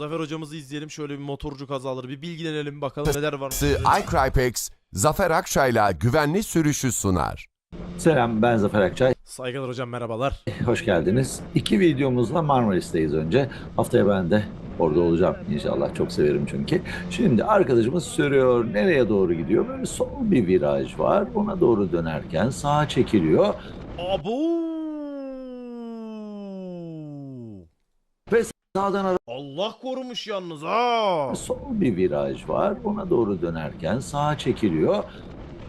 Zafer hocamızı izleyelim. Şöyle bir motorcu kazaları bir bilgilenelim bakalım neler var. iCrypex, Zafer Akçay'la güvenli sürüşü sunar. Selam ben Zafer Akçay. Saygılar hocam merhabalar. Hoş geldiniz. İki videomuzla Marmaris'teyiz önce. Haftaya ben de orada olacağım inşallah. Çok severim çünkü. Şimdi arkadaşımız sürüyor. Nereye doğru gidiyor? Böyle sol bir viraj var. Ona doğru dönerken sağa çekiliyor. Abo. Ve sağdan Allah korumuş yalnız ha. sol bir viraj var. Ona doğru dönerken sağa çekiliyor.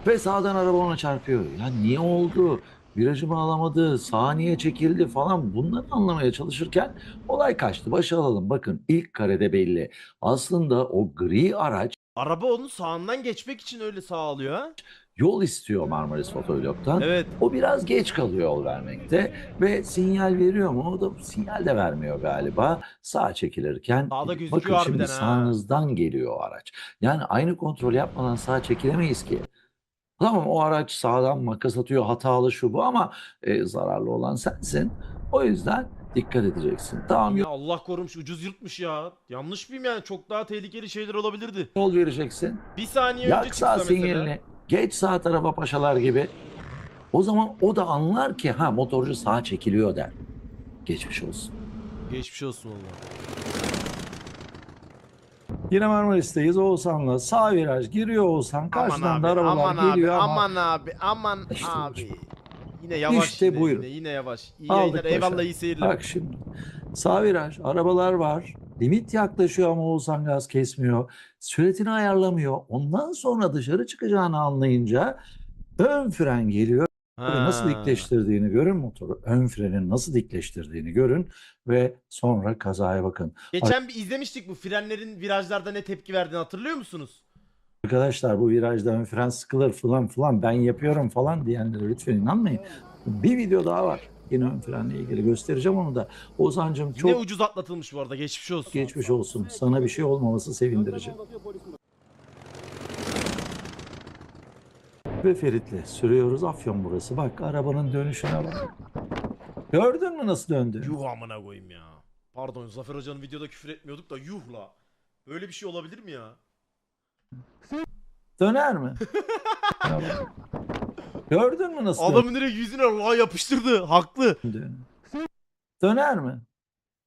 Ve sağdan araba ona çarpıyor. Ya niye oldu? Virajımı alamadı, sağa niye çekildi falan bunları anlamaya çalışırken olay kaçtı. Başa alalım. Bakın ilk karede belli. Aslında o gri araç Araba onun sağından geçmek için öyle sağ alıyor ha. Yol istiyor Marmaris Fotolog'dan. Evet. O biraz geç kalıyor yol vermekte ve sinyal veriyor mu? O da sinyal de vermiyor galiba. Sağa çekilirken Sağda bakın şimdi ha. sağınızdan geliyor o araç. Yani aynı kontrol yapmadan sağa çekilemeyiz ki. Tamam o araç sağdan makas atıyor hatalı şu bu ama e, zararlı olan sensin. O yüzden dikkat edeceksin. Tamam Ya Allah korumuş ucuz yırtmış ya. Yanlış mıyım yani? Çok daha tehlikeli şeyler olabilirdi. yol vereceksin. Bir saniye önce Yak çıksa mesela. Geç sağ tarafa paşalar gibi. O zaman o da anlar ki ha motorcu sağa çekiliyor der. Geçmiş olsun. Geçmiş olsun valla. Yine Marmaris'teyiz Oğuzhan'la. Sağ viraj giriyor Oğuzhan. Karşıdan da arabalar aman geliyor abi, ama aman abi, aman İşte abi. Yine yavaş İşte yine, buyurun. yine, yine yavaş. İyi Aldık yayınlar, eyvallah iyi seyirler. bak şimdi. Sağ viraj, arabalar var. Limit yaklaşıyor ama Oğuzhan gaz kesmiyor. Süratini ayarlamıyor. Ondan sonra dışarı çıkacağını anlayınca ön fren geliyor. Ha. Nasıl dikleştirdiğini görün motoru. Ön frenin nasıl dikleştirdiğini görün ve sonra kazaya bakın. Geçen bir izlemiştik bu frenlerin virajlarda ne tepki verdiğini hatırlıyor musunuz? Arkadaşlar bu virajda ön fren sıkılır falan falan ben yapıyorum falan diyenlere lütfen inanmayın. Bir video daha var. Ön frenle ilgili göstereceğim onu da. Ozan'cığım Yine çok ucuz atlatılmış bu arada geçmiş olsun. geçmiş olsun. Sana bir şey olmaması sevindirici. Ve Ferit'le sürüyoruz. Afyon burası. Bak arabanın dönüşüne bak. Gördün mü nasıl döndü? Yuh amına koyayım ya. Pardon Zafer Hoca'nın videoda küfür etmiyorduk da yuh la. Böyle bir şey olabilir mi ya? Döner mi? Gördün mü nasıl Adamın direkt yüzüne la yapıştırdı. Haklı. Döner mi?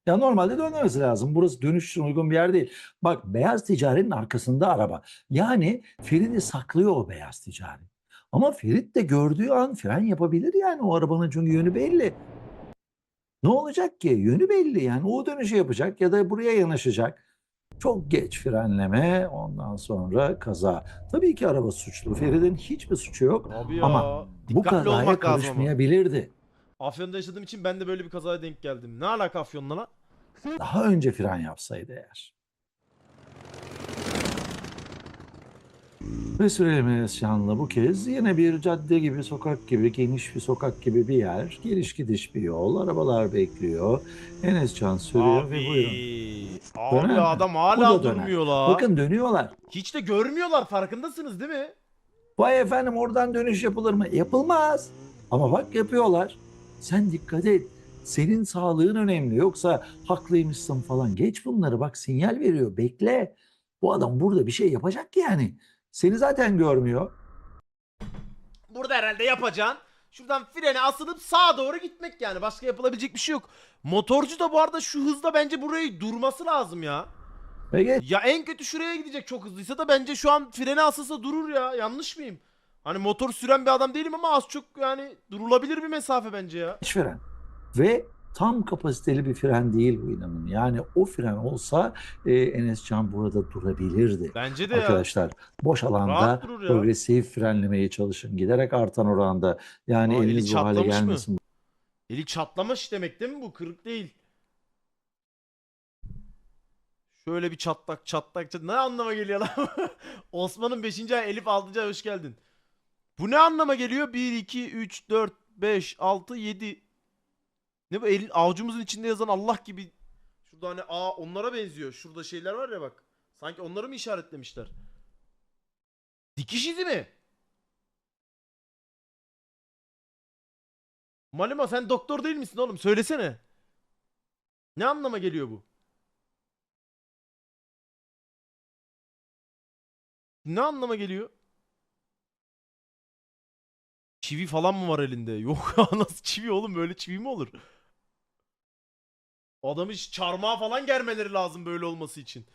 Ya normalde dönmemesi lazım. Burası dönüş için uygun bir yer değil. Bak beyaz ticaretin arkasında araba. Yani Ferit'i saklıyor o beyaz ticari. Ama Ferit de gördüğü an fren yapabilir yani o arabanın çünkü yönü belli. Ne olacak ki? Yönü belli yani o dönüşü yapacak ya da buraya yanaşacak. Çok geç frenleme ondan sonra kaza. Tabii ki araba suçlu. Ferit'in hiçbir suçu yok. Abi ya. Ama Bu dikkatli kazaya olmak lazım ama. karışmayabilirdi. Afyon'da yaşadığım için ben de böyle bir kazaya denk geldim. Ne alaka Afyon'la lan? Daha önce fren yapsaydı eğer. Ve sürelim Enescan'la bu kez yine bir cadde gibi, sokak gibi, geniş bir sokak gibi bir yer. Geliş gidiş bir yol, arabalar bekliyor. Enescan sürüyor ve buyurun. Abi Döner mi? adam Bu hala da döner. durmuyor la. Bakın dönüyorlar. Hiç de görmüyorlar farkındasınız değil mi? Vay efendim oradan dönüş yapılır mı? Yapılmaz. Ama bak yapıyorlar. Sen dikkat et. Senin sağlığın önemli. Yoksa haklıymışsın falan. Geç bunları bak sinyal veriyor. Bekle. Bu adam burada bir şey yapacak yani. Seni zaten görmüyor. Burada herhalde yapacaksın. Şuradan frene asılıp sağa doğru gitmek yani. Başka yapılabilecek bir şey yok. Motorcu da bu arada şu hızda bence burayı durması lazım ya. Geç. Ya en kötü şuraya gidecek çok hızlıysa da bence şu an frene asılsa durur ya. Yanlış mıyım? Hani motor süren bir adam değilim ama az çok yani durulabilir bir mesafe bence ya. Geç fren. Ve tam kapasiteli bir fren değil bu inanın. Yani o fren olsa e, Enescan burada durabilirdi. Bence de ya. Arkadaşlar boş alanda ya. progresif frenlemeye çalışın. Giderek artan oranda. Yani Aa, eli eliniz bu hale çatlamış mı? gelmesin. Eli çatlamış demek değil mi bu? Kırık değil. Şöyle bir çatlak çatlak çatlak. Ne anlama geliyor lan? Osman'ın 5. ay Elif 6. ay hoş geldin. Bu ne anlama geliyor? 1, 2, 3, 4, 5, 6, 7. Ne bu el, avucumuzun içinde yazan Allah gibi. Şurada hani A onlara benziyor. Şurada şeyler var ya bak. Sanki onları mı işaretlemişler? Dikiş izi mi? Maluma sen doktor değil misin oğlum? Söylesene. Ne anlama geliyor bu? Ne anlama geliyor? Çivi falan mı var elinde? Yok ya nasıl çivi oğlum böyle çivi mi olur? Adamı hiç çarmıha falan germeleri lazım böyle olması için.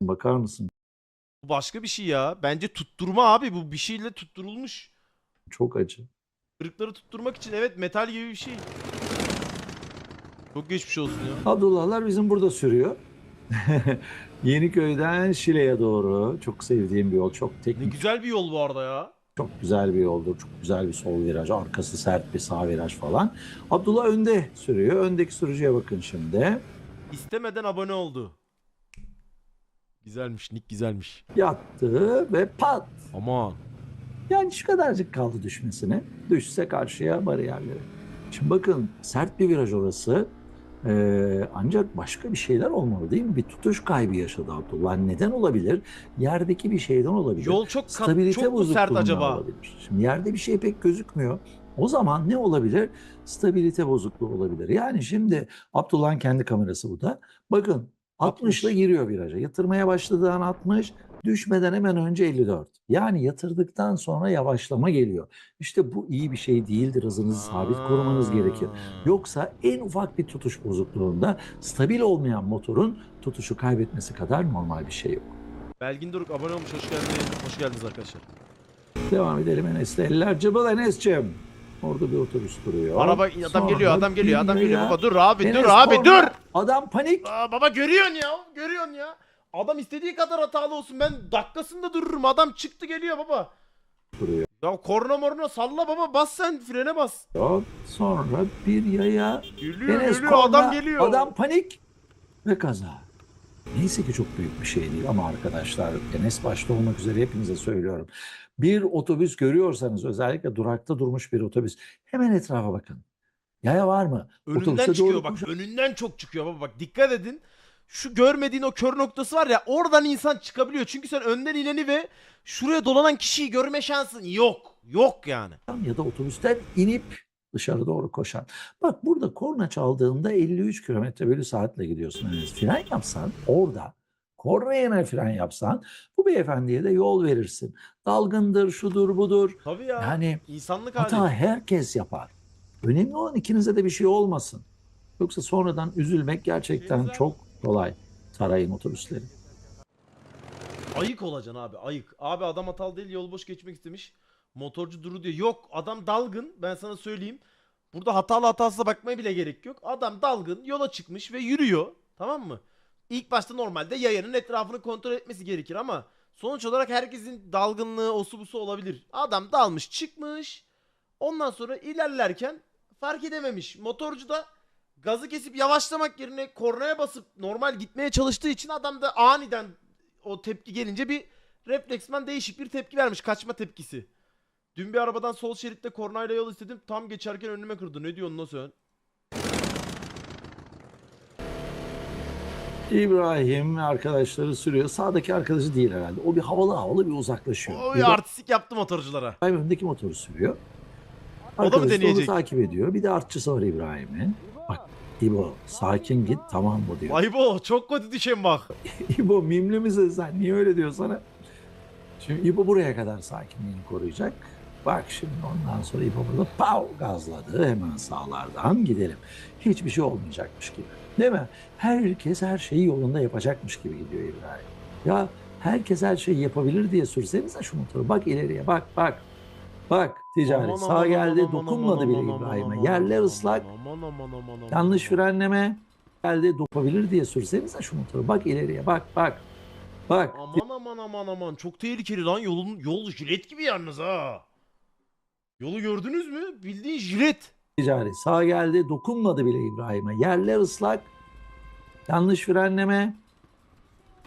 Bakar mısın? Bu başka bir şey ya. Bence tutturma abi bu bir şeyle tutturulmuş. Çok acı. Kırıkları tutturmak için evet metal gibi bir şey. Çok geçmiş olsun ya. Abdullahlar bizim burada sürüyor. Yeniköy'den Şile'ye doğru. Çok sevdiğim bir yol. Çok Ne teknik, güzel bir yol bu arada ya. Çok güzel bir yoldur. Çok güzel bir sol viraj. Arkası sert bir sağ viraj falan. Abdullah önde sürüyor. Öndeki sürücüye bakın şimdi. İstemeden abone oldu. Güzelmiş, Nick güzelmiş. Yattı ve pat. Aman. Yani şu kadarcık kaldı düşmesine. Düşse karşıya bariyerlere. Şimdi bakın sert bir viraj orası. Ee, ancak başka bir şeyler olmalı değil mi? Bir tutuş kaybı yaşadı Abdullah. Neden olabilir? Yerdeki bir şeyden olabilir. Yol çok kat, Stabilite çok mu sert acaba? olabilir. Şimdi yerde bir şey pek gözükmüyor. O zaman ne olabilir? Stabilite bozukluğu olabilir. Yani şimdi Abdullah'ın kendi kamerası bu da. Bakın 60 ile 60. giriyor viraja. Yatırmaya başladığı an 60, düşmeden hemen önce 54. Yani yatırdıktan sonra yavaşlama geliyor. İşte bu iyi bir şey değildir. Hızınızı sabit korumanız gerekir. Aa. Yoksa en ufak bir tutuş bozukluğunda stabil olmayan motorun tutuşu kaybetmesi kadar normal bir şey yok. Belgin Doruk abone olmuş. Hoş geldiniz. Hoş geldiniz arkadaşlar. Devam edelim Enes'le. Eller cıbıl Enes'cim. Orada bir otobüs duruyor. Araba adam Sonra geliyor, adam geliyor, adam geliyor. Baba dur abi, Enes dur abi, korna. dur. Adam panik. Aa, baba görüyorsun ya, görüyorsun ya. Adam istediği kadar hatalı olsun. Ben dakikasında dururum. Adam çıktı geliyor baba. Duruyor. Ya korna morna salla baba. Bas sen frene bas. Sonra bir yaya. Geliyor, Enes geliyor. korna. Adam geliyor. Adam panik. Ve kaza. Neyse ki çok büyük bir şey değil ama arkadaşlar Enes başta olmak üzere hepinize söylüyorum. Bir otobüs görüyorsanız özellikle durakta durmuş bir otobüs hemen etrafa bakın. Yaya var mı? Önünden Otobüse çıkıyor doğru bak. koşun. Önünden çok çıkıyor baba. Bak dikkat edin. Şu görmediğin o kör noktası var ya oradan insan çıkabiliyor. Çünkü sen önden ineni ve şuraya dolanan kişiyi görme şansın yok. Yok yani. ya da otobüsten inip dışarı doğru koşan. Bak burada korna çaldığında 53 km bölü saatle gidiyorsun. Yani fren yapsan orada korna yerine fren yapsan bu beyefendiye de yol verirsin. Dalgındır, şudur, budur. Tabii ya. Yani İnsanlık hali. hata herkes yapar. Önemli olan ikinize de bir şey olmasın. Yoksa sonradan üzülmek gerçekten Şeyiniz var çok kolay. Tarayın otobüsleri. Ayık olacaksın abi ayık. Abi adam hatalı değil yol boş geçmek istemiş. Motorcu duru diyor. Yok adam dalgın ben sana söyleyeyim. Burada hatalı hatasına bakmaya bile gerek yok. Adam dalgın yola çıkmış ve yürüyor. Tamam mı? İlk başta normalde yayanın etrafını kontrol etmesi gerekir ama sonuç olarak herkesin dalgınlığı osu busu olabilir. Adam dalmış çıkmış. Ondan sonra ilerlerken fark edememiş. Motorcu da gazı kesip yavaşlamak yerine kornaya basıp normal gitmeye çalıştığı için adam da aniden o tepki gelince bir refleksmen değişik bir tepki vermiş. Kaçma tepkisi. Dün bir arabadan sol şeritte kornayla yol istedim. Tam geçerken önüme kırdı. Ne diyorsun sen? İbrahim arkadaşları sürüyor. Sağdaki arkadaşı değil herhalde. O bir havalı havalı bir uzaklaşıyor. O Bir artistik yaptı motorculara. İbrahim öndeki motoru sürüyor. O da mı Arkadaşı onu deneyecek? takip ediyor. Bir de artçısı var İbrahim'in. Bak İbo sakin git tamam mı diyor. Vay bo çok kötü düşen bak. İbo mimli misin sen? Niye öyle diyor sana? Şimdi İbo buraya kadar sakinliğini koruyacak. Bak şimdi ondan sonra İbo burada pav gazladı. Hemen sağlardan gidelim. Hiçbir şey olmayacakmış gibi. Değil mi? Herkes her şeyi yolunda yapacakmış gibi gidiyor İbrahim. Ya herkes her şeyi yapabilir diye sürsenize şu motoru. Bak ileriye bak bak. Bak ticari Aman, sağ aman, geldi aman, dokunmadı aman, bile İbrahim'e. Yerler aman, ıslak. aman, aman, aman, aman, Yanlış frenleme geldi dokunabilir diye sürsenize şu motoru. Bak ileriye bak bak. Bak Aman aman aman aman çok tehlikeli lan yolun yol jilet gibi yalnız ha. Yolu gördünüz mü? Bildiğin jilet. ticari sağ geldi dokunmadı bile İbrahim'e. Yerler ıslak. Yanlış frenleme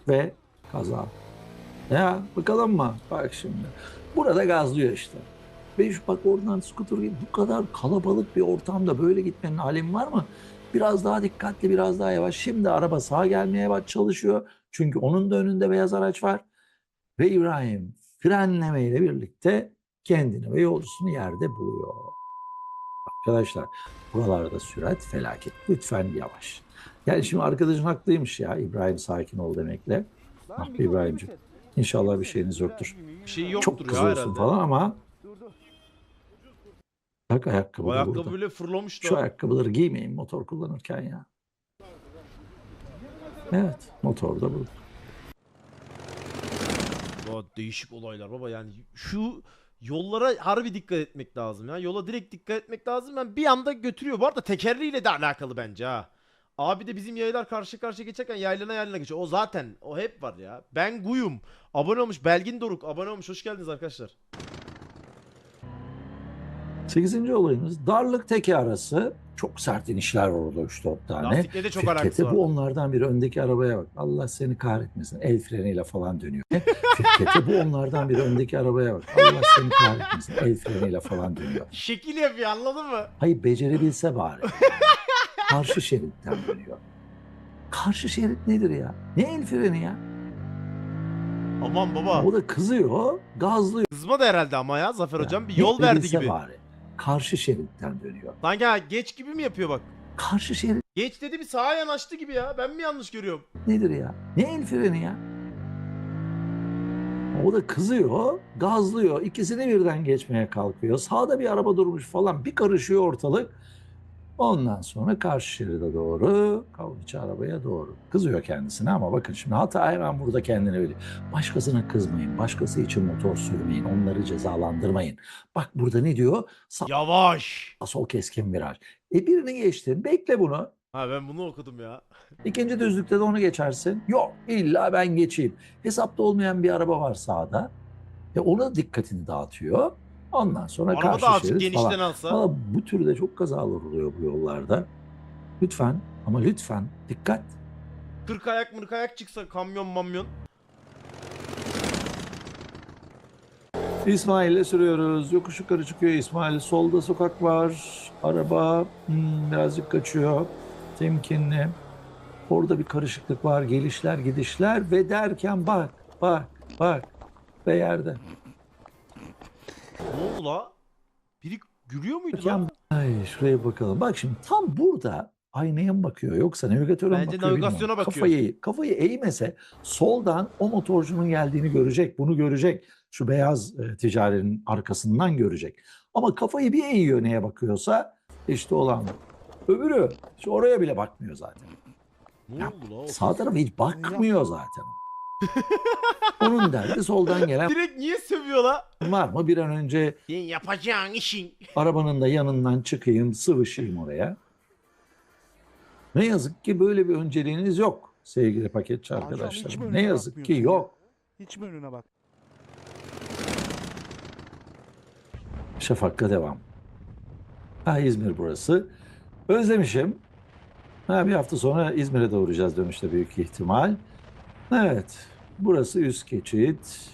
ve kaza. Ya bakalım mı? Bak şimdi. Burada gazlıyor işte. Ve bak oradan skuter gibi bu kadar kalabalık bir ortamda böyle gitmenin alemi var mı? Biraz daha dikkatli, biraz daha yavaş. Şimdi araba sağa gelmeye bak çalışıyor. Çünkü onun da önünde beyaz araç var. Ve İbrahim frenlemeyle birlikte kendini ve yolcusunu yerde buluyor. Arkadaşlar buralarda sürat felaket. Lütfen yavaş. Yani şimdi arkadaşın haklıymış ya İbrahim sakin ol demekle. Ah İbrahim'ciğim. İnşallah bir şeyiniz yoktur. Bir şey yoktur Çok kızıyorsun falan ama bak ayakkabı da ayakkabı burada. bile fırlamış Şu ayakkabıları giymeyin motor kullanırken ya. Evet motor da burada. Ya değişik olaylar baba yani şu yollara harbi dikkat etmek lazım ya. Yola direkt dikkat etmek lazım. Ben bir anda götürüyor. Bu arada tekerleğiyle de alakalı bence ha. Abi de bizim yaylar karşı karşıya geçerken yaylana yaylana geçiyor. O zaten o hep var ya. Ben Guyum. Abone olmuş. Belgin Doruk. Abone olmuş. Hoş geldiniz arkadaşlar. Sekizinci olayımız darlık teki arası. Çok sert inişler var orada 3-4 tane. Lastikle de çok Firkete var. bu onlardan biri. Öndeki arabaya bak. Allah seni kahretmesin. El freniyle falan dönüyor. Firkete bu onlardan biri. Öndeki arabaya bak. Allah seni kahretmesin. El freniyle falan dönüyor. Şekil yapıyor anladın mı? Hayır becerebilse bari. Karşı şeritten dönüyor. Karşı şerit nedir ya? Ne el freni ya? Aman baba. O da kızıyor, gazlıyor. Kızma da herhalde ama ya Zafer hocam. Bir Ne yol verdi gibi. Bari. Karşı şeritten dönüyor. Sanki ha, geç gibi mi yapıyor bak. Karşı şerit Geç dedi bir sağa yanaştı gibi ya. Ben mi yanlış görüyorum? nedir ya? Ne el freni ya? O da kızıyor, gazlıyor. İkisini birden geçmeye kalkıyor. Sağda bir araba durmuş falan. Bir karışıyor ortalık. Ondan sonra karşı şeride doğru, kavgaçı arabaya doğru. Kızıyor kendisine ama bakın şimdi hata hemen burada kendine biliyor. Başkasına kızmayın, başkası için motor sürmeyin, onları cezalandırmayın. Bak burada ne diyor? Sağ Yavaş. sol keskin viraj. E birini geçtin, bekle bunu. Ha ben bunu okudum ya. İkinci düzlükte de onu geçersin. Yok illa ben geçeyim. Hesapta olmayan bir araba var sağda. E ona dikkatini dağıtıyor. Ondan sonra Araba karşı da azıcık şerit genişten falan. alsa. Valla bu türde çok kazalar oluyor bu yollarda. Lütfen ama lütfen dikkat. 40 ayak mırk ayak çıksa kamyon mamyon. İsmail'le sürüyoruz. Yokuş yukarı çıkıyor İsmail. Solda sokak var. Araba hmm, birazcık kaçıyor. Temkinli. Orada bir karışıklık var. Gelişler gidişler ve derken bak bak bak ve yerde. Ne oldu la? Biri gülüyor muydu lan? ay şuraya bakalım. Bak şimdi tam burada aynaya mı bakıyor yoksa navigatöre mi Bence bakıyor navigasyona bilmiyorum. bakıyor. Kafayı, kafayı eğmese soldan o motorcunun geldiğini görecek. Bunu görecek. Şu beyaz e, ticarenin arkasından görecek. Ama kafayı bir eğiyor neye bakıyorsa işte olan bu. Öbürü şu oraya bile bakmıyor zaten. Ne Ya, oldu la? o? Sağ tarafa hiç bakmıyor zaten. Onun derdi soldan gelen Direkt niye sövüyor la? var mı? Bir an önce Sen yapacağın işin. arabanın da yanından çıkayım, sıvışayım oraya. Ne yazık ki böyle bir önceliğiniz yok sevgili paketçi Hocam hiç mi arkadaşlarım. önüne Ne yazık ki bakmıyorsun ya? yok. Hiç mi önüne bak? Şafak'la devam. Ha İzmir burası. Özlemişim. Ha bir hafta sonra İzmir'e de uğrayacağız dönüşte büyük ihtimal. Evet. Burası üst geçit.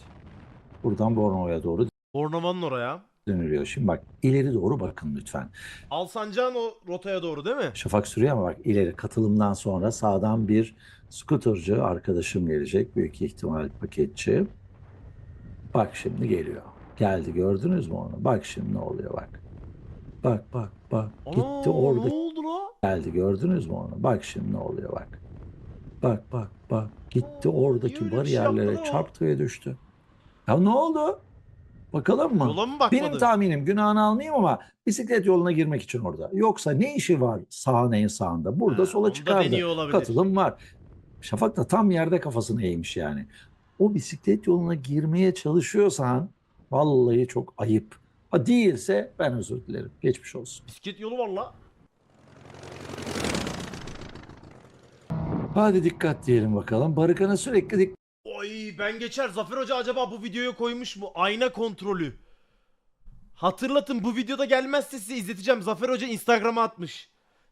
Buradan Bornova'ya doğru Bornova'nın oraya. dönülüyor. Şimdi bak ileri doğru bakın lütfen. Alsancak'ın o rotaya doğru değil mi? Şafak sürüyor ama bak ileri katılımdan sonra sağdan bir skuterci arkadaşım gelecek. Büyük ihtimal paketçi. Bak şimdi geliyor. Geldi gördünüz mü onu? Bak şimdi ne oluyor bak. Bak bak bak. Gitti Ana, orada Ne oldu la? geldi gördünüz mü onu? Bak şimdi ne oluyor bak. Bak bak bak. Gitti oradaki bariyerlere çarptı ve düştü. Ya ne oldu? Bakalım mı? Yola mı bakmadı? Benim tahminim günahını almayayım ama bisiklet yoluna girmek için orada. Yoksa ne işi var sağ neyin sağında? Burada Ha, sola çıkardı. Katılım var. Şafak da tam yerde kafasını eğmiş yani. O bisiklet yoluna girmeye çalışıyorsan vallahi çok ayıp. Ha değilse ben özür dilerim. Geçmiş olsun. Bisiklet yolu var la. Hadi dikkat diyelim bakalım. Barıkan'a sürekli dik Oy ben geçer. Zafer Hoca acaba bu videoya koymuş mu? Ayna kontrolü. Hatırlatın bu videoda gelmezse size izleteceğim. Zafer Hoca Instagram'a atmış.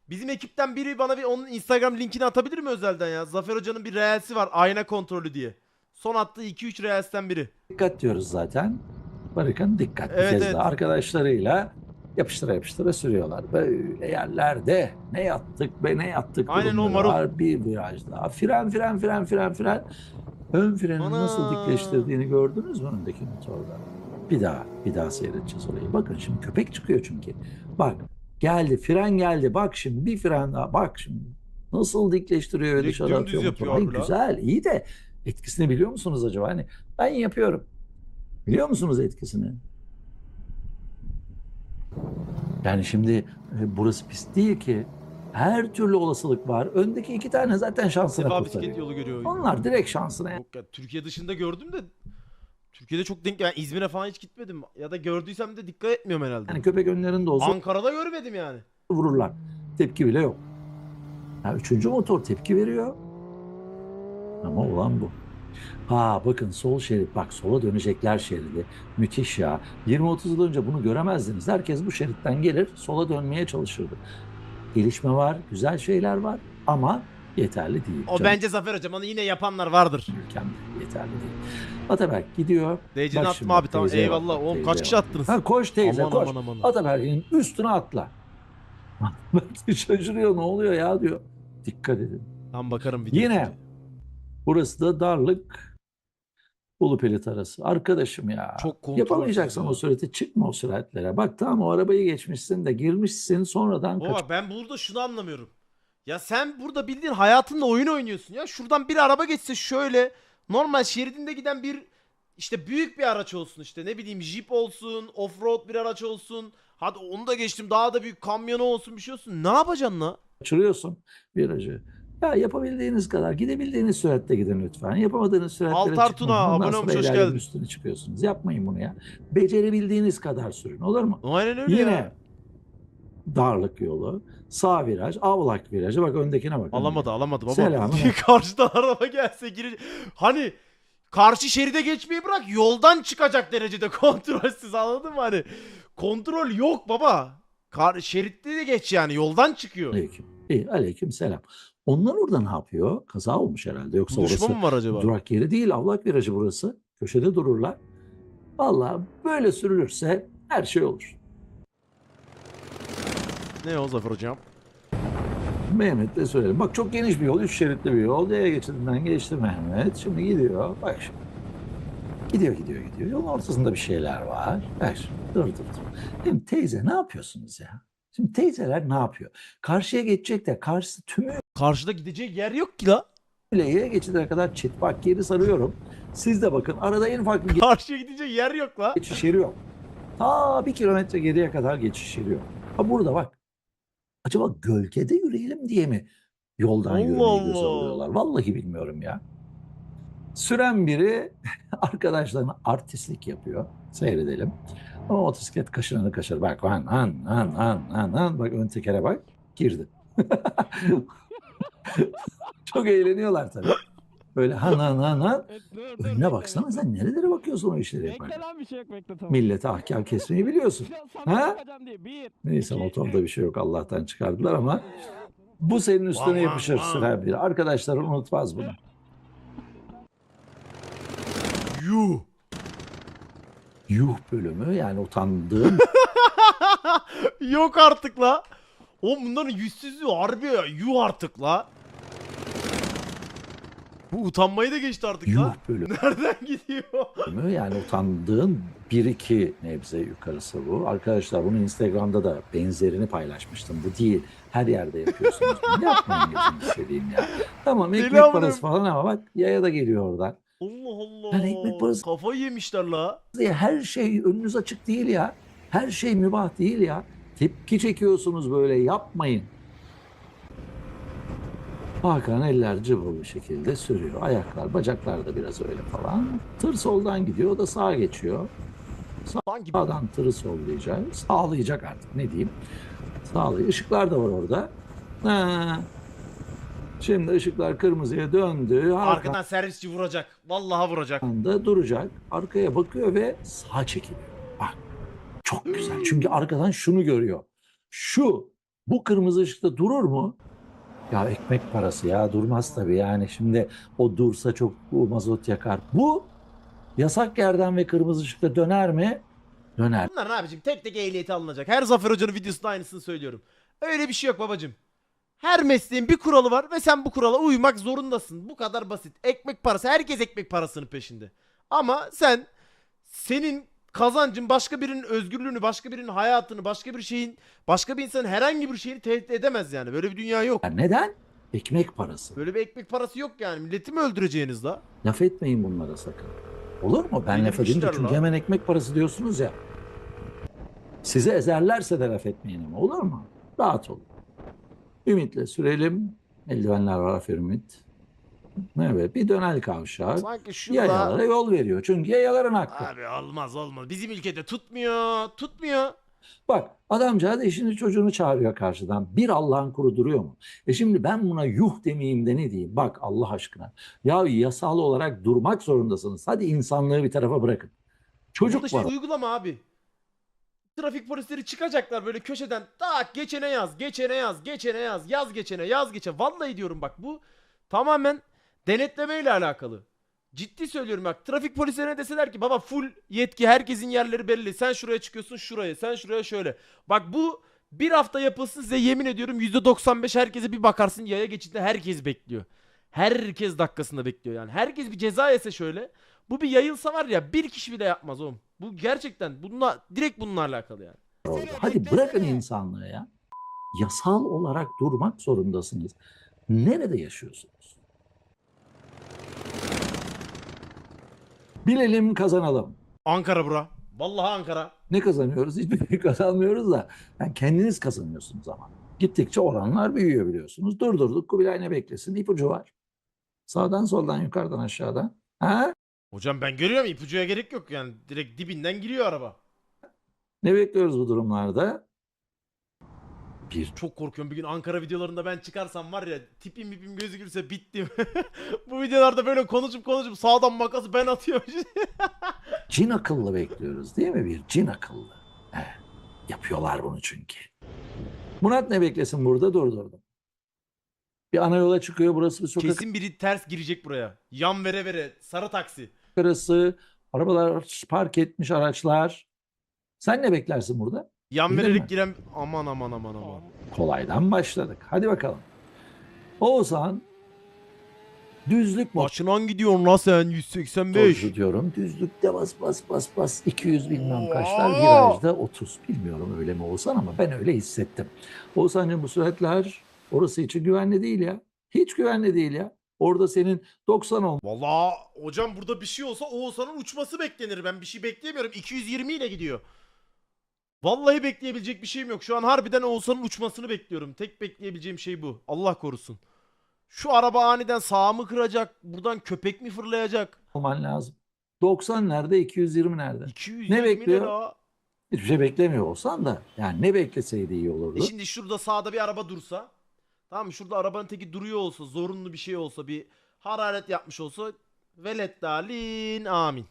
Bizim ekipten biri bana bir onun Instagram linkini atabilir mi özelden ya? Zafer Hoca'nın bir reelsi var ayna kontrolü diye. Son attığı 2-3 reelsten biri. dikkat diyoruz zaten. Barıkan dikkat. Bir Evet, kez evet. daha arkadaşlarıyla yapıştıra yapıştıra sürüyorlar. Böyle yerlerde ne yattık be ne yattık. Aynen o marul. Bir viraj daha. Fren fren fren fren fren. Ön freni Ana. nasıl dikleştirdiğini gördünüz mü öndeki motorda? Bir daha bir daha seyredeceğiz orayı. Bakın şimdi köpek çıkıyor çünkü. Bak geldi fren geldi. Bak şimdi bir fren daha. Bak şimdi nasıl dikleştiriyor Direkt dışarı atıyor yapıyor motoru. Ay, güzel iyi de etkisini biliyor musunuz acaba? Hani Ben yapıyorum. Biliyor musunuz etkisini? Yani şimdi e, burası pist değil ki. Her türlü olasılık var. Öndeki iki tane zaten şansına Sefa kurtarıyor. bisiklet yolu görüyor. Onlar direkt şansına. Yok ya Türkiye dışında gördüm de Türkiye'de çok denk yani İzmir'e falan hiç gitmedim. Ya da gördüysem de dikkat etmiyorum herhalde. Yani köpek önlerinde olsa Ankara'da görmedim yani. vururlar. Tepki bile yok. Ya üçüncü motor tepki veriyor. Ama olan bu. Ha bakın sol şerit bak sola dönecekler şeridi. Müthiş ya. 20-30 yıl önce bunu göremezdiniz. Herkes bu şeritten gelir sola dönmeye çalışırdı. Gelişme var, güzel şeyler var ama yeterli değil. O Canım bence Zafer hocam onu yine yapanlar vardır. ülkemde yeterli değil. Ataberk gidiyor. Bak attım şimdi, abi tamam eyvallah. bak, Oğlum kaç kişi attınız? Ha koş teyze aman, koş. aman aman Ataberk'in üstüne atla. Ataberk şaşırıyor ne oluyor ya diyor. Dikkat edin. Tam bakarım video. Yine. Burası da darlık Ulu Pelit arası. Arkadaşım ya. Çok Yapamayacaksan ya. o sürati çıkma o süratlere. Bak tamam o arabayı geçmişsin de girmişsin sonradan kaç. Baba ben burada şunu anlamıyorum. Ya sen burada bildiğin hayatınla oyun oynuyorsun ya. Şuradan bir araba geçse şöyle normal şeridinde giden bir işte büyük bir araç olsun işte ne bileyim jip olsun, offroad bir araç olsun. Hadi onu da geçtim daha da büyük kamyonu olsun bir şey olsun. Ne yapacaksın la? kaçırıyorsun virajı. Ya yapabildiğiniz kadar gidebildiğiniz süratle gidin lütfen. Yapamadığınız süratlere Altar çıkmayın. Tuna, abone olmuş, hoş geldin. üstüne çıkıyorsunuz. Yapmayın bunu ya. Becerebildiğiniz kadar sürün olur mu? Aynen öyle Yine ya. darlık yolu, sağ viraj, avlak virajı. Bak öndekine bak. Alamadı alamadı baba. Selamın Karşıdan araba gelse girir. Hani karşı şeride geçmeyi bırak yoldan çıkacak derecede kontrolsüz anladın mı hani? Kontrol yok baba. Kar şeritte de geç yani yoldan çıkıyor. Aleyküm. İyi, aleyküm selam. Onlar orada ne yapıyor? Kaza olmuş herhalde. Yoksa Düşman orası var acaba? durak yeri değil. Avlak virajı burası. Köşede dururlar. Vallahi böyle sürülürse her şey olur. Ne o Zafer hocam? Mehmet de söyleyelim. Bak çok geniş bir yol. Üç şeritli bir yol. Yaya geçidinden geçti Mehmet. Şimdi gidiyor. Bak şimdi. Gidiyor gidiyor gidiyor. Yolun ortasında bir şeyler var. Bak şimdi. Dur dur dur. Şimdi teyze ne yapıyorsunuz ya? Şimdi teyzeler ne yapıyor? Karşıya geçecek de karşısı tümüyle Karşıda gidecek yer yok ki la. yaya geçidine kadar çit. Bak geri sarıyorum. Siz de bakın arada en ufak bir Karşıya gidecek yer yok la. geçiş yeri yok. Ta bir kilometre geriye kadar geçiş yeri yok. Ha burada bak. Acaba gölgede yürüyelim diye mi yoldan Allah yürümeyi göze Allah. alıyorlar? Vallahi bilmiyorum ya. Süren biri arkadaşlarına artistlik yapıyor. Seyredelim. Ama motosiklet kaşınanı kaşır. Bak an an an an an an. Bak ön tekere bak. Girdi. Çok eğleniyorlar tabii. Böyle han han han han. Önüne baksana sen nerelere bakıyorsun o işleri Bekle yaparken. lan bir şey yok bekle tamam. Millete ahkam kesmeyi biliyorsun. Ha? Bir. Neyse iki, motorda bir şey yok Allah'tan çıkardılar ama bu senin üstüne Vah, yapışır sürer bir. Arkadaşların unutmaz bunu. Yuh. Yuh bölümü yani utandığım yok artık la. Oğlum bunların yüzsüzlüğü harbi ya. Yuh artık la. Bu utanmayı da geçti artık yuh la. bölümü Nereden gidiyor? yani utandığın bir iki nebze yukarısı bu. Arkadaşlar bunu Instagram'da da benzerini paylaşmıştım. Bu değil. Her yerde yapıyorsunuz bunu. Yapmayın gözünü seveyim ya. Tamam ekmek amına- parası falan ama bak yaya da geliyor oradan. Allah. Yani ekmek parası- Kafayı yemişler la. Ya Her şey önünüz açık değil ya. Her şey mübah değil ya. Tepki çekiyorsunuz böyle yapmayın. Hakan eller cıvıl bir şekilde sürüyor. Ayaklar, bacaklar da biraz öyle falan. Tır soldan gidiyor, o da sağa geçiyor. Sanki Sağdan tırı sollayacak, sağlayacak artık ne diyeyim. Sağlıyor. Işıklar da var orada. Ha. Şimdi ışıklar kırmızıya döndü. Arkadan servisçi vuracak. Vallahi vuracak. anda duracak. Arkaya bakıyor ve sağa çekiliyor. Bak. Çok güzel. Çünkü arkadan şunu görüyor. Şu bu kırmızı ışıkta durur mu? Ya ekmek parası ya durmaz tabii yani şimdi o dursa çok mazot yakar. Bu yasak yerden ve kırmızı ışıkta döner mi? Döner. Bunlar ne abicim tek tek ehliyeti alınacak. Her Zafer Hoca'nın videosunda aynısını söylüyorum. Öyle bir şey yok babacım. Her mesleğin bir kuralı var ve sen bu kurala uymak zorundasın. Bu kadar basit. Ekmek parası. Herkes ekmek parasının peşinde. Ama sen senin kazancın başka birinin özgürlüğünü, başka birinin hayatını, başka bir şeyin, başka bir insanın herhangi bir şeyini tehdit edemez yani. Böyle bir dünya yok. Neden? Ekmek parası. Böyle bir ekmek parası yok yani. Milleti mi öldüreceğiniz la? Laf etmeyin bunlara sakın. Olur mu? Ben Benim laf edince işler çünkü lan. hemen ekmek parası diyorsunuz ya. Sizi ezerlerse de laf etmeyin ama olur mu? Rahat olun. Ümitle sürelim. Eldivenler var aferin Ümit. Evet bir dönel kavşak. Sanki şurada... Yayalara yol veriyor. Çünkü yayaların hakkı. Abi olmaz olmaz. Bizim ülkede tutmuyor. Tutmuyor. Bak adamcağız eşini çocuğunu çağırıyor karşıdan. Bir Allah'ın kuru duruyor mu? E şimdi ben buna yuh demeyeyim de ne diyeyim? Bak Allah aşkına. Ya yasal olarak durmak zorundasınız. Hadi insanlığı bir tarafa bırakın. Çocuk Burada şey var. uygulama abi. Trafik polisleri çıkacaklar böyle köşeden. Tak geçene yaz, geçene yaz, geçene yaz, yaz geçene, yaz geçene. Vallahi diyorum bak bu tamamen denetlemeyle alakalı. Ciddi söylüyorum bak. Trafik polislerine deseler ki baba full yetki herkesin yerleri belli. Sen şuraya çıkıyorsun şuraya, sen şuraya şöyle. Bak bu bir hafta yapılsın size yemin ediyorum %95 herkese bir bakarsın yaya geçidinde herkes bekliyor. Herkes dakikasında bekliyor yani. Herkes bir ceza yese şöyle. Bu bir yayılsa var ya bir kişi bile yapmaz oğlum. Bu gerçekten bununla direkt bununla alakalı yani. Hadi bırakın insanlığı ya. Yasal olarak durmak zorundasınız. Nerede yaşıyorsunuz? Bilelim kazanalım. Ankara bura. Vallahi Ankara. Ne kazanıyoruz? Hiçbir şey kazanmıyoruz da. Yani kendiniz kazanıyorsunuz ama. Gittikçe oranlar büyüyor biliyorsunuz. Durdurduk. Kubilay ne beklesin? İpucu var. Sağdan soldan yukarıdan aşağıdan. Ha? Hocam ben görüyorum ipucuya gerek yok yani. Direkt dibinden giriyor araba. Ne bekliyoruz bu durumlarda? Bir Çok korkuyorum bir gün Ankara videolarında ben çıkarsam var ya tipim mipim gözükürse bittim. Bu videolarda böyle konuşup konuşup sağdan makası ben atıyorum. cin akıllı bekliyoruz değil mi? Bir cin akıllı. Evet. Yapıyorlar bunu çünkü. Murat ne beklesin burada durdurdum. Bir ana yola çıkıyor. Burası bir sokak Kesin biri ters girecek buraya. Yan vere vere sarı taksi. Arası. Arabalar park etmiş araçlar. Sen ne beklersin burada? Yan Bilir vererek mi? giren aman aman aman aman. Kolaydan başladık. Hadi bakalım. Oğuzhan düzlük Başından gidiyorsun la sen 185. motorcu diyorum. Düzlükte bas bas bas bas 200 bilmem kaçlar. Virajda 30. Bilmiyorum öyle mi Oğuzhan ama ben öyle hissettim. Oğuzhan'cığım bu süratler orası için güvenli değil ya. Hiç güvenli değil ya. Orada senin 90 ol Valla hocam burada bir şey olsa Oğuzhan'ın uçması beklenir. Ben bir şey bekleyemiyorum. 220 ile gidiyor. Vallahi bekleyebilecek bir şeyim yok. Şu an harbiden Oğuzhan'ın uçmasını bekliyorum. Tek bekleyebileceğim şey bu. Allah korusun. Şu araba aniden sağa mı kıracak? Buradan köpek mi fırlayacak? olman lazım. 90 nerede 220 nerede? 220 Ne bekliyor? lira. Hiçbir şey beklemiyor olsan da yani ne bekleseydi iyi E olurdu. şimdi şurada sağda bir araba dursa. Tamam mı? Şurada arabanın teki duruyor olsa, zorunlu bir şey olsa, bir hararet yapmış olsa veleddalin amin.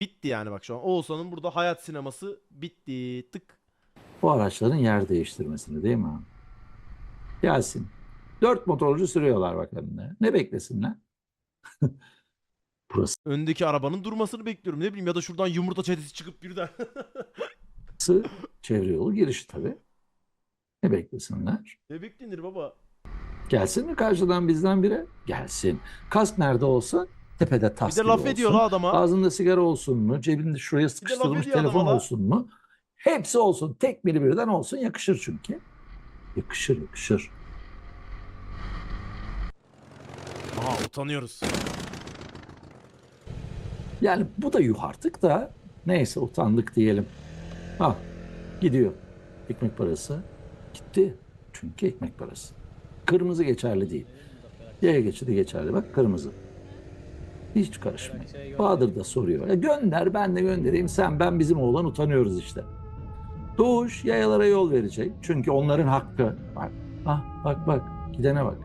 Bitti yani bak şu an. Oğuzhan'ın burada hayat sineması bitti. Tık. Bu araçların yer değiştirmesini değil mi? abi? Gelsin. Dört motorcu sürüyorlar bak önüne. Ne beklesinler? Burası Öndeki arabanın durmasını bekliyorum. Ne bileyim ya da şuradan yumurta çetesi çıkıp birden. çevre yolu girişi tabii. Ne beklesinler? ne beklenir baba? Gelsin mi karşıdan bizden biri? Gelsin. Kask nerede olsun? Tepede Bir tas de gibi laf olsun. ediyor la adama. Ağzında sigara olsun mu? Cebinde şuraya sıkıştırılmış telefon olsun mu? Hepsi olsun. Tek biri birden olsun. Yakışır çünkü. Yakışır yakışır. Aha utanıyoruz. Yani bu da yuh artık da neyse utandık diyelim. Ha gidiyor. Ekmek parası gitti. Çünkü ekmek parası. Kırmızı geçerli değil. Yaya geçidi geçerli. Bak kırmızı. Hiç karışmayın. Bahadır da soruyor. Ya gönder ben de göndereyim. Sen ben bizim oğlan utanıyoruz işte. Doğuş yayalara yol verecek. Çünkü onların hakkı. Bak ah, bak bak gidene bak.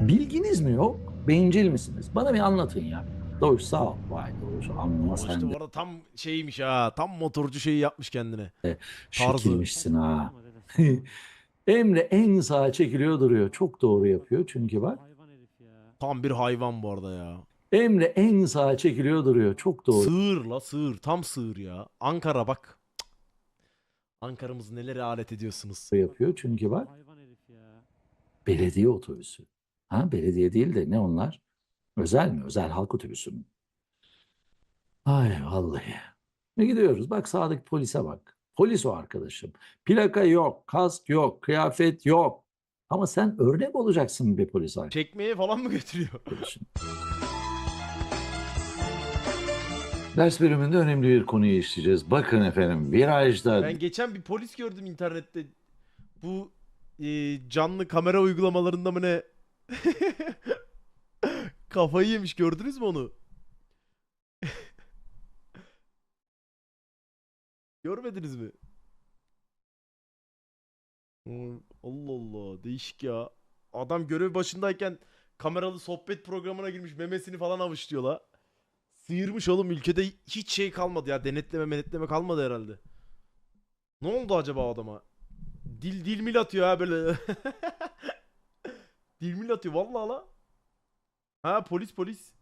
Bilginiz mi yok? Bencil misiniz? Bana bir anlatın ya. Doğuş sağ ol. Vay Doğuş anlama sen işte de bu arada tam şeymiş ha. Tam motorcu şeyi yapmış kendine. tarzı. şekilmişsin ha. Emre en sağa çekiliyor duruyor. Çok doğru yapıyor çünkü bak. Tam bir hayvan bu arada ya. Emre en sağa çekiliyor duruyor. Çok doğru Sığır la sığır. Tam sığır ya. Ankara bak. Ankara'mızı nelere alet ediyorsunuz. yapıyor çünkü bak. Belediye otobüsü. Ha belediye değil de ne onlar? Özel mi? Özel halk otobüsü mü? Ay vallahi. Ne gidiyoruz? Bak sağdaki polise bak. Polis o arkadaşım. Plaka yok, kask yok, kıyafet yok. Ama sen örnek olacaksın bir polis Çekmeye falan mı götürüyor? arkadaşım. Ders bölümünde önemli bir konuyu işleyeceğiz. Bakın efendim virajda Ben geçen bir polis gördüm internette. Bu e, canlı kamera uygulamalarında mı ne? Kafayı yemiş gördünüz mü onu? Görmediniz mi? Allah Allah değişik ya. Adam görev başındayken kameralı sohbet programına girmiş memesini falan avuçluyor la. Sıyırmış oğlum ülkede hiç şey kalmadı ya denetleme menetleme kalmadı herhalde. Ne oldu acaba adama? Dil dil mil atıyor ha böyle. dil mil atıyor vallahi la. Ha polis polis.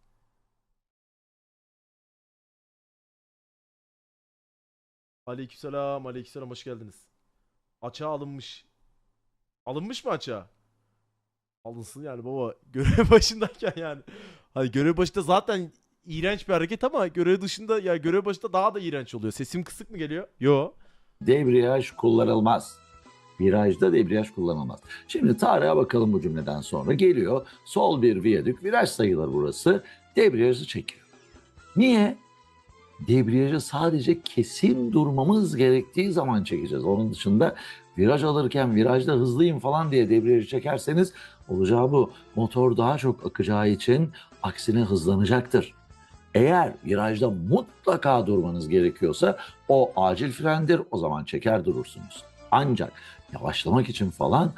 Aleykümselam aleykümselam hoş geldiniz. Açığa alınmış. Alınmış mı açığa? Alınsın yani baba. Görev başındayken yani. Hani görev başında zaten iğrenç bir hareket ama görev dışında ya görev başında daha da iğrenç oluyor. Sesim kısık mı geliyor? Yo. debriyaj kullanılmaz. Virajda debriyaj kullanılmaz. Şimdi tarihe bakalım bu cümleden sonra. Geliyor sol bir viyadük, viraj sayılır burası. Debriyajı çekiyor. Niye? Debriyajı sadece kesin durmamız gerektiği zaman çekeceğiz. Onun dışında viraj alırken virajda hızlıyım falan diye debriyajı çekerseniz olacağı bu. Motor daha çok akacağı için aksine hızlanacaktır. Eğer virajda mutlaka durmanız gerekiyorsa o acil frendir o zaman çeker durursunuz. Ancak yavaşlamak için falan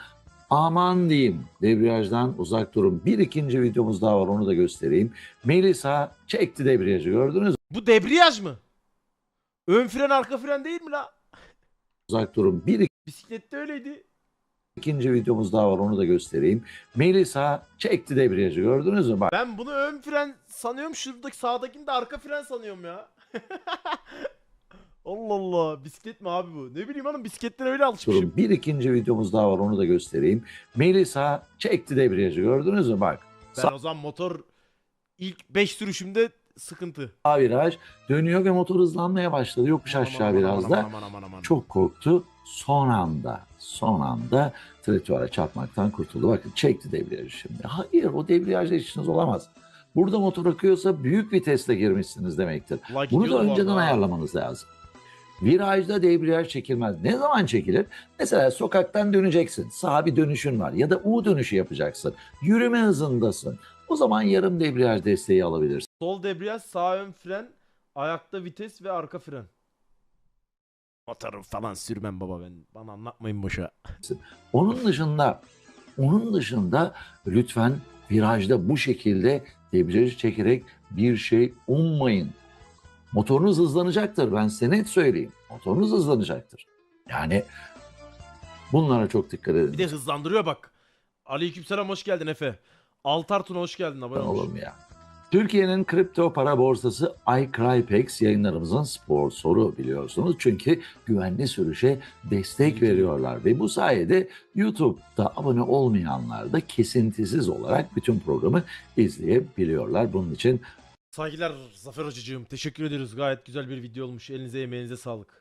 aman diyeyim debriyajdan uzak durun. Bir ikinci videomuz daha var onu da göstereyim. Melisa çekti debriyajı gördünüz mü? Bu debriyaj mı? Ön fren arka fren değil mi la? Uzak durun. Bir Bisiklette öyleydi. ikinci videomuz daha var onu da göstereyim. Melisa çekti debriyajı gördünüz mü? Bak Ben bunu ön fren sanıyorum. Şuradaki sağdakini de arka fren sanıyorum ya. Allah Allah. Bisiklet mi abi bu? Ne bileyim hanım bisikletlere öyle alışmışım. durun. Bir ikinci videomuz daha var onu da göstereyim. Melisa çekti debriyajı gördünüz mü? Bak Ben o zaman motor ilk 5 sürüşümde sıkıntı. sağ viraj dönüyor ve motor hızlanmaya başladı. Yokuş aşağı Aman, aman, biraz aman, da. aman, aman, aman. Çok korktu. Son anda, son anda traktöre çarpmaktan kurtuldu. Bakın çekti debriyajı şimdi. Hayır o debriyajla işiniz olamaz. Burada motor akıyorsa büyük vitesle girmişsiniz demektir. La Bunu da önceden arada ha. ayarlamanız lazım. Virajda debriyaj çekilmez. Ne zaman çekilir? Mesela sokaktan döneceksin. Sağa bir dönüşün var ya da U dönüşü yapacaksın. Yürüme hızındasın. O zaman yarım debriyaj desteği alabilirsin. Sol debriyaj, sağ ön fren, ayakta vites ve arka fren. Motoru falan sürmem baba ben. Bana anlatmayın boşa. Onun dışında onun dışında lütfen virajda bu şekilde debriyajı çekerek bir şey ummayın. Motorunuz hızlanacaktır. Ben size net söyleyeyim. Motorunuz hızlanacaktır. Yani bunlara çok dikkat edin. Bir de hızlandırıyor bak. Aleykümselam hoş geldin Efe. Altar Tuna hoş geldin abone olmuş. olur mu ya? Türkiye'nin kripto para borsası iCrypex yayınlarımızın sponsoru biliyorsunuz. Çünkü güvenli sürüşe destek veriyorlar ve bu sayede YouTube'da abone olmayanlar da kesintisiz olarak bütün programı izleyebiliyorlar. Bunun için Saygılar Zafer Hocacığım. Teşekkür ediyoruz. Gayet güzel bir video olmuş. Elinize emeğinize sağlık.